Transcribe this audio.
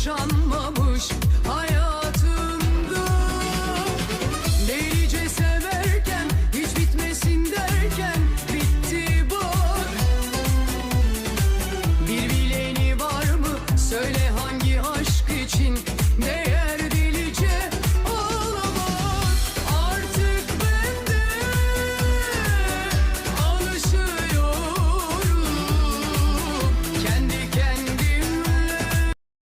yaşanmamış hayatımda. Delice severken hiç bitmesin derken bitti bak Bir bileni var mı? Söyle hangi aşk için? Ne